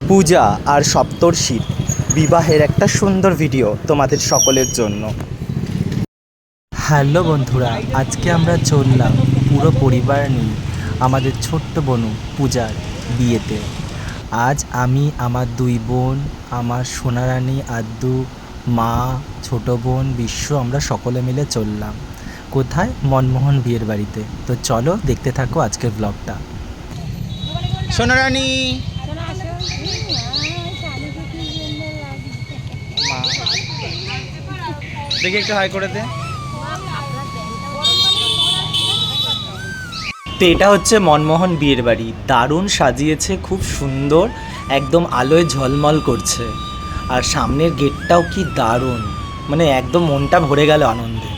পূজা আর সপ্তর্ষির বিবাহের একটা সুন্দর ভিডিও তোমাদের সকলের জন্য। হ্যালো বন্ধুরা আজকে আমরা চললাম পুরো পরিবার নিয়ে আমাদের ছোট্ট বনু পূজার বিয়েতে। আজ আমি আমার দুই বোন আমার সোনারানী আদ্দু মা ছোট বোন বিশ্ব আমরা সকলে মিলে চললাম। কোথায়? মনমোহন বিয়ের বাড়িতে। তো চলো দেখতে থাকো আজকের ব্লগটা সোনারানী দেখি একটু হাই করে দে। তো এটা হচ্ছে মনমোহন বিয়ের বাড়ি। দারুণ সাজিয়েছে খুব সুন্দর একদম আলোয় ঝলমল করছে। আর সামনের গেটটাও কি দারুণ। মানে একদম মনটা ভরে গেল আনন্দে।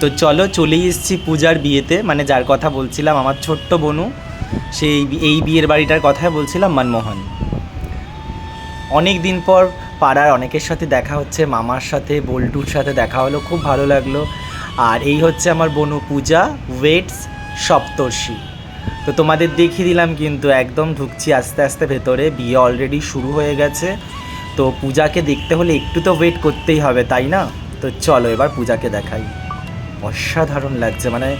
তো চলো চলেই এসেছি পূজার বিয়েতে। মানে যার কথা বলছিলাম আমার ছোট্ট বনু। সেই এই বিয়ের বাড়িটার কথাই বলছিলাম মনমোহন। অনেক দিন পর পাড়ার অনেকের সাথে দেখা হচ্ছে, মামার সাথে, বল্টুর সাথে দেখা হলো, খুব ভালো লাগল। আর এই হচ্ছে আমার বনু পূজা, ওয়েটস, সপ্তর্ষি। তো তোমাদের দেখিয়ে দিলাম কিন্তু একদম ঢুকছি আস্তে আস্তে ভেতরে, বিয়ে অলরেডি শুরু হয়ে গেছে। তো পূজাকে দেখতে হলে একটু তো ওয়েট করতেই হবে, তাই না? তো চলো এবার পূজাকে দেখাই। অসাধারণ লাগছে মানে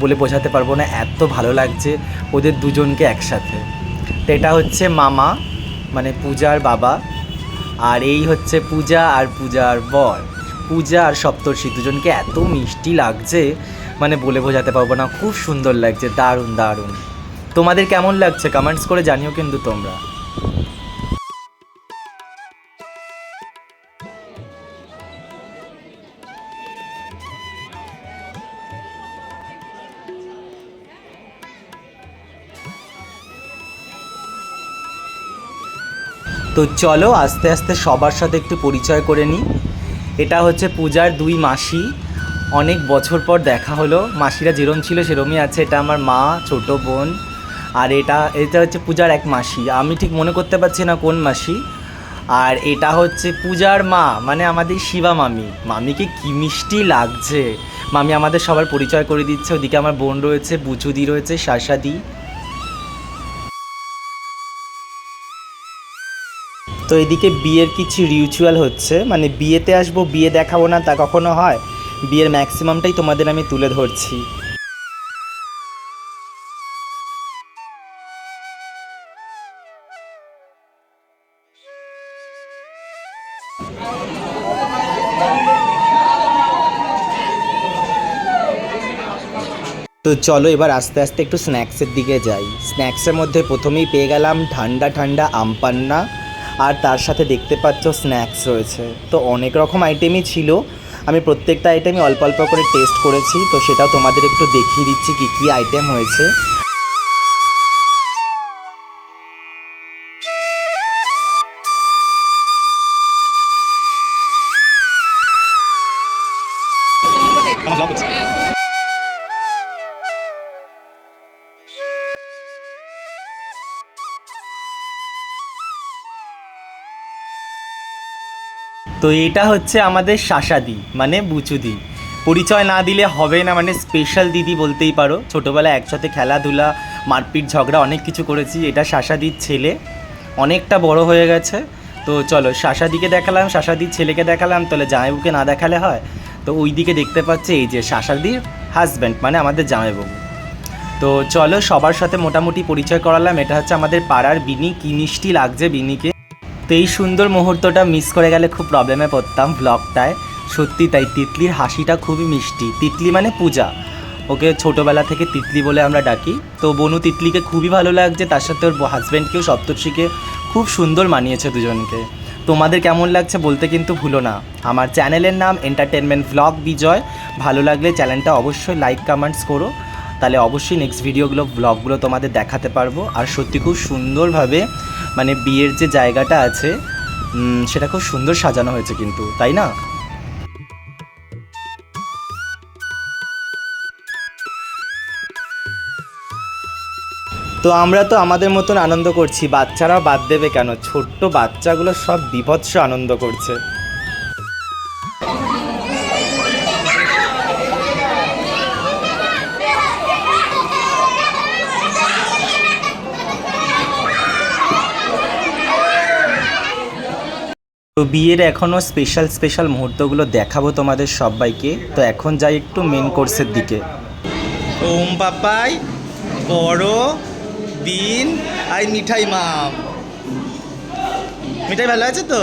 বলে বোঝাতে পারব না, এত ভালো লাগছে ওদের দুজনকে একসাথে। তো এটা হচ্ছে মামা মানে পূজার বাবা, আর এই হচ্ছে পূজা আর পূজার বর। পূজা আর সপ্তর্ষি দুজনকে এত মিষ্টি লাগছে মানে বলে বোঝাতে পারব না, খুব সুন্দর লাগছে, দারুণ দারুণ। তোমাদের কেমন লাগছে? কমেন্টস করে জানিও কিন্তু তোমরা। তো চলো আস্তে আস্তে সবার সাথে একটু পরিচয় করে নিই। এটা হচ্ছে পূজার দুই মাসি। অনেক বছর পর দেখা হলো। মাসিরা যেরম ছিল সেরমই আছে। এটা আমার মা, ছোট বোন। আর এটা এটা হচ্ছে পূজার এক মাসি। আমি ঠিক মনে করতে পারছি না কোন মাসি। আর এটা হচ্ছে পূজার মা মানে আমাদের শিবা মামি। মামিকে কি মিষ্টি লাগছে। মামি আমাদের সবার পরিচয় করে দিচ্ছে। ওদিকে আমার বোন রয়েছে বুচুদি রয়েছে, শাসাদি। তো এদিকে বিয়ের কিছু রিচুয়াল হচ্ছে। মানে বিয়েতে আসব, বিয়ে দেখাবো না, তা কখনো হয়? বিয়ের ম্যাক্সিমামটাই তোমাদের আমি তুলে ধরছি। তো চলো এবার আস্তে আস্তে একটু স্ন্যাক্সের দিকে যাই। স্ন্যাক্সের মধ্যে প্রথমেই পেয়ে গেলাম ঠান্ডা ঠান্ডা আমপান্না আর তার সাথে দেখতে পাচ্ছ স্ন্যাক্স রয়েছে। তো অনেক রকম আইটেমই ছিল। আমি প্রত্যেকটা আইটেমই অল্প অল্প করে টেস্ট করেছি। তো সেটাও তোমাদের একটু দেখিয়ে দিচ্ছি কী কী আইটেম হয়েছে। তো এটা হচ্ছে আমাদের শাসাদি মানে বুচুদি পরিচয় না দিলে হবে না মানে স্পেশাল দিদি বলতেই পারো। ছোটোবেলায় একসাথে খেলাধুলা, মারপিট, ঝগড়া অনেক কিছু করেছি। এটা শাসাদির ছেলে। অনেকটা বড় হয়ে গেছে। তো চলো শাসাদিকে দেখালাম শাসাদির ছেলেকে দেখালাম। তাহলে জামাইবাবুকে না দেখালে হয়? তো ওই দিকে দেখতে পাচ্ছে এই যে শাসাদির হাজব্যান্ড মানে আমাদের জামাইবাবু তো চলো, সবার সাথে মোটামুটি পরিচয় করালাম। এটা হচ্ছে আমাদের পাড়ার বিনি। কি মিষ্টি লাগছে বিনিকে। তো এই সুন্দর মুহূর্তটা মিস করে গেলে খুব প্রবলেমে পড়তাম ব্লগটায় সত্যি তাই, তিতলির হাসিটা খুবই মিষ্টি। তিতলি মানে পূজা। ওকে ছোটোবেলা থেকে তিতলি বলে আমরা ডাকি। তো বনু তিতলিকে খুবই ভালো লাগছে, তার সাথে ওর হাজব্যান্ডকেও সপ্তর্ষিকে খুব সুন্দর মানিয়েছে দুজনকে। তোমাদের কেমন লাগছে বলতে কিন্তু ভুলো না। আমার চ্যানেলের নাম এন্টারটেনমেন্ট ভ্লগ বিজয় ভালো লাগলে চ্যানেলটা অবশ্যই লাইক কমেন্টস করো। তাহলে অবশ্যই নেক্সট ভিডিওগুলো ব্লগগুলো তোমাদের দেখাতে পারব। আর সত্যি খুব সুন্দরভাবে মানে বিয়ের যে জায়গাটা আছে সেটা খুব সুন্দর সাজানো হয়েছে কিন্তু, তাই না? তো আমরা তো আমাদের মতন আনন্দ করছি, বাচ্চারা বাদ দেবে কেন? ছোট্ট বাচ্চাগুলো সব বিভৎস আনন্দ করছে। তো বিয়ের এখনও স্পেশাল স্পেশাল মুহূর্তগুলো দেখাবো তোমাদের সবাইকে। তো এখন যাই একটু মেন কোর্সের দিকে। ওম পাপাই, বড় দিন আর মিঠাই মা। মিঠাই ভালো আছে তো?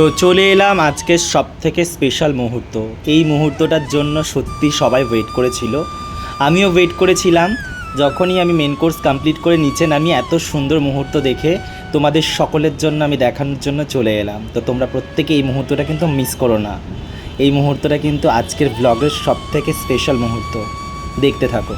তো চলে এলাম আজকের সব থেকে স্পেশাল মুহূর্ত। এই মুহূর্তটার জন্য সত্যি সবাই ওয়েট করেছিল। আমিও ওয়েট করেছিলাম। যখনই আমি মেন কোর্স কমপ্লিট করে নিচে নামি এত সুন্দর মুহূর্ত দেখে তোমাদের সকলের জন্য আমি দেখানোর জন্য চলে এলাম। তো তোমরা প্রত্যেকে এই মুহূর্তটা কিন্তু মিস করো না। এই মুহূর্তটা কিন্তু আজকের ব্লগের সব থেকে স্পেশাল মুহূর্ত। দেখতে থাকো।